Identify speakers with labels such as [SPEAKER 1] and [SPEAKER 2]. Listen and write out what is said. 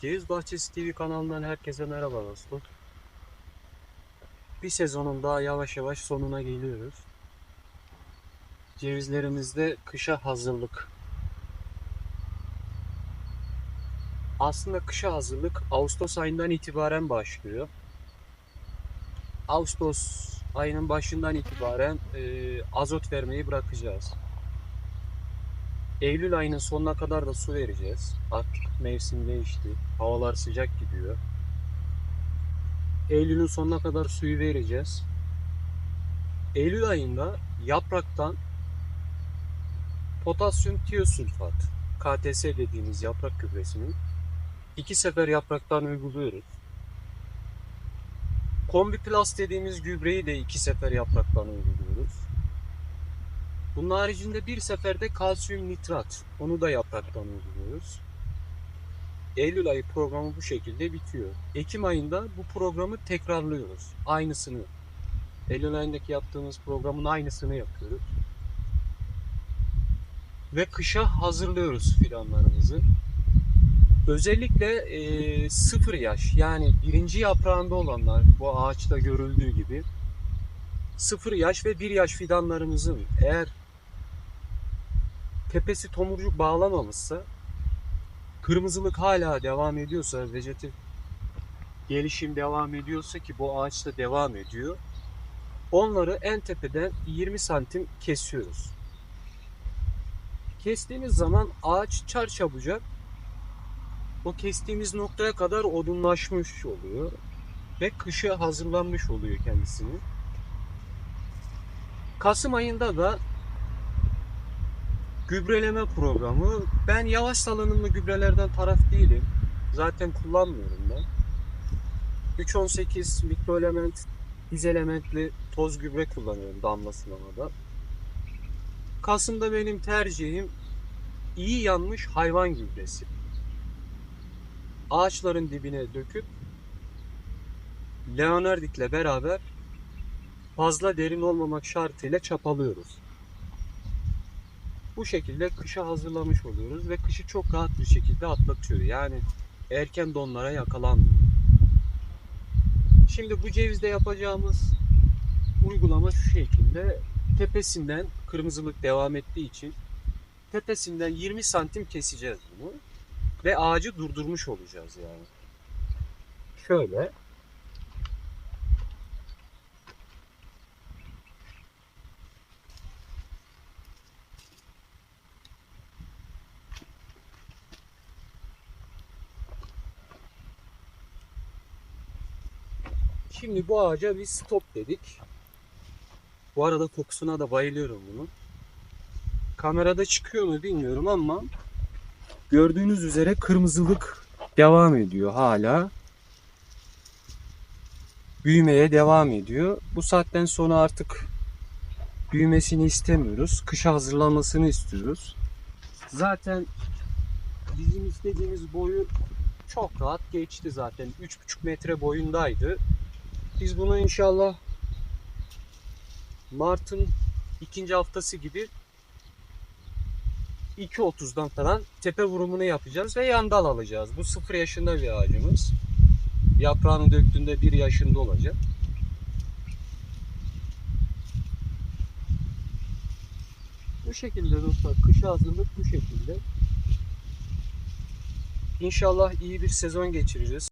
[SPEAKER 1] Ceviz Bahçesi TV kanalından herkese merhaba dostum. Bir sezonun daha yavaş yavaş sonuna geliyoruz. Cevizlerimizde kışa hazırlık. Aslında kışa hazırlık Ağustos ayından itibaren başlıyor. Ağustos ayının başından itibaren e, azot vermeyi bırakacağız. Eylül ayının sonuna kadar da su vereceğiz. Artık mevsim değişti. Havalar sıcak gidiyor. Eylül'ün sonuna kadar suyu vereceğiz. Eylül ayında yapraktan potasyum tiyosülfat, KTS dediğimiz yaprak gübresini iki sefer yapraktan uyguluyoruz. Kombiplast dediğimiz gübreyi de iki sefer yapraktan uyguluyoruz. Bunun haricinde bir seferde kalsiyum nitrat. Onu da yapraktan uyguluyoruz. Eylül ayı programı bu şekilde bitiyor. Ekim ayında bu programı tekrarlıyoruz. Aynısını. Eylül ayındaki yaptığımız programın aynısını yapıyoruz. Ve kışa hazırlıyoruz fidanlarımızı. Özellikle e, sıfır yaş yani birinci yaprağında olanlar bu ağaçta görüldüğü gibi sıfır yaş ve bir yaş fidanlarımızın eğer tepesi tomurcuk bağlamamışsa kırmızılık hala devam ediyorsa vejetatif gelişim devam ediyorsa ki bu ağaçta devam ediyor onları en tepeden 20 santim kesiyoruz. Kestiğimiz zaman ağaç çarçabucak o kestiğimiz noktaya kadar odunlaşmış oluyor ve kışa hazırlanmış oluyor kendisini. Kasım ayında da gübreleme programı. Ben yavaş salınımlı gübrelerden taraf değilim. Zaten kullanmıyorum ben. 318 mikroelement, izelementli toz gübre kullanıyorum damla sulamada. Kasım'da benim tercihim iyi yanmış hayvan gübresi. Ağaçların dibine döküp Leonardik'le beraber fazla derin olmamak şartıyla çapalıyoruz. Bu şekilde kışa hazırlamış oluyoruz ve kışı çok rahat bir şekilde atlatıyor. Yani erken donlara yakalanmıyor. Şimdi bu cevizde yapacağımız uygulama şu şekilde. Tepesinden kırmızılık devam ettiği için tepesinden 20 santim keseceğiz bunu ve ağacı durdurmuş olacağız yani. Şöyle Şimdi bu ağaca bir stop dedik. Bu arada kokusuna da bayılıyorum bunun. Kamerada çıkıyor mu bilmiyorum ama gördüğünüz üzere kırmızılık devam ediyor hala. Büyümeye devam ediyor. Bu saatten sonra artık büyümesini istemiyoruz. Kışa hazırlanmasını istiyoruz. Zaten bizim istediğimiz boyu çok rahat geçti zaten. 3,5 metre boyundaydı. Biz bunu inşallah Mart'ın ikinci haftası gibi 2.30'dan falan tepe vurumunu yapacağız ve yandal alacağız. Bu 0 yaşında bir ağacımız. Yaprağını döktüğünde 1 yaşında olacak. Bu şekilde dostlar. Kışa hazırlık bu şekilde. İnşallah iyi bir sezon geçireceğiz.